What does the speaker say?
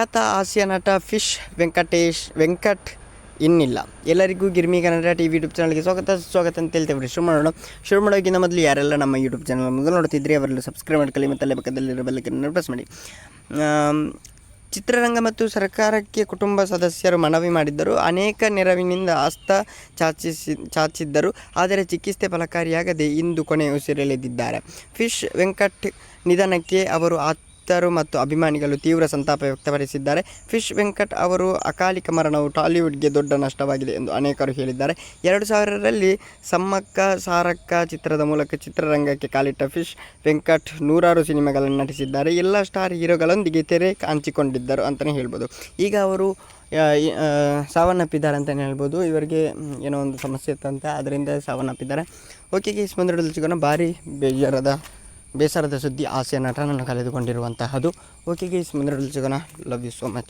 ಖ್ಯಾತ ಹಾಸ್ಯ ನಟ ಫಿಶ್ ವೆಂಕಟೇಶ್ ವೆಂಕಟ್ ಇನ್ನಿಲ್ಲ. ಎಲ್ಲರಿಗೂ Girmi Kannada T V YouTube ಚಾನಲ್ಗೆ ಸ್ವಾಗತ ಸ್ವಾಗತ ಅಂತ ಹೇಳ್ತೇವೆ ಶುರು ಮಾಡೋಣ. ಶುರು ಮಾಡೋಕ್ಕಿಂತ ಮೊದಲು ಯಾರೆಲ್ಲ ನಮ್ಮ ಯೂಟ್ಯೂಬ್ ಚಾನಲ್ ಮೊದಲು ನೋಡ್ತಿದ್ರಿ ಅವರೆಲ್ಲ ಸಬ್ಸ್ಕ್ರೈಬ್ ಮಾಡ್ಕೊಳ್ಳಿ ಮತ್ತು ಅಲ್ಲೇ ಪಕ್ಕದಲ್ಲಿರೋ ಬೆಲ್ಲಕ್ಕೆ ಪ್ರೆಸ್ ಮಾಡಿ. ಚಿತ್ರರಂಗ ಮತ್ತು ಸರ್ಕಾರಕ್ಕೆ ಕುಟುಂಬ ಸದಸ್ಯರು ಮನವಿ ಮಾಡಿದ್ದರು. ಅನೇಕ ನೆರವಿನಿಂದ ಆಸ್ತ ಚಾಚಿಸಿ, ಚಾಚಿದ್ದರು. ಆದರೆ ಚಿಕಿತ್ಸೆ ಫಲಕಾರಿಯಾಗದೆ ಇಂದು ಕೊನೆಯುಸಿರೆಳೆದಿದ್ದಾರೆ. ಫಿಶ್ ವೆಂಕಟ್ ನಿಧನಕ್ಕೆ ಅವರು ಆಪ್ತರು ಮತ್ತು ಅಭಿಮಾನಿಗಳು ತೀವ್ರ ಸಂತಾಪ ವ್ಯಕ್ತಪಡಿಸಿದ್ದಾರೆ. ಫಿಶ್ ವೆಂಕಟ್ ಅವರು ಅಕಾಲಿಕ ಮರಣವು ಟಾಲಿವುಡ್ಗೆ ದೊಡ್ಡ ನಷ್ಟವಾಗಿದೆ ಎಂದು ಅನೇಕರು ಹೇಳಿದ್ದಾರೆ. ಎರಡು ಸಾವಿರರಲ್ಲಿ ಸಮ್ಮಕ್ಕ ಸಾರಕ್ಕ ಚಿತ್ರದ ಮೂಲಕ ಚಿತ್ರರಂಗಕ್ಕೆ ಕಾಲಿಟ್ಟ ಫಿಶ್ ವೆಂಕಟ್ ನೂರಾರು ಸಿನಿಮಾಗಳನ್ನು ನಟಿಸಿದ್ದಾರೆ. ಎಲ್ಲ ಸ್ಟಾರ್ ಹೀರೋಗಳೊಂದಿಗೆ ತೆರೆ ಹಂಚಿಕೊಂಡಿದ್ದರು ಅಂತಲೇ ಹೇಳ್ಬೋದು. ಈಗ ಅವರು ಸಾವನ್ನಪ್ಪಿದ್ದಾರೆ ಅಂತಲೇ ಹೇಳ್ಬೋದು. ಇವರಿಗೆ ಏನೋ ಒಂದು ಸಮಸ್ಯೆ ಇತ್ತಂತೆ, ಅದರಿಂದ ಸಾವನ್ನಪ್ಪಿದ್ದಾರೆ. ಓಕೆ ಗೀಸ್ ಮುಂದೆ ಸಿಗೋಣ. ಭಾರಿ ಬೇಜಾರದ ಬೇಸರದ ಸುದ್ದಿ ಹಾಸ್ಯ ನಟನನ್ನು ಕಳೆದುಕೊಂಡಿರುವಂತಹದ್ದು ಓಕೆ ಗೀಸ್ ಮುಂದಿನ ಜಗನ ಲವ್ ಯು ಸೋ ಮಚ್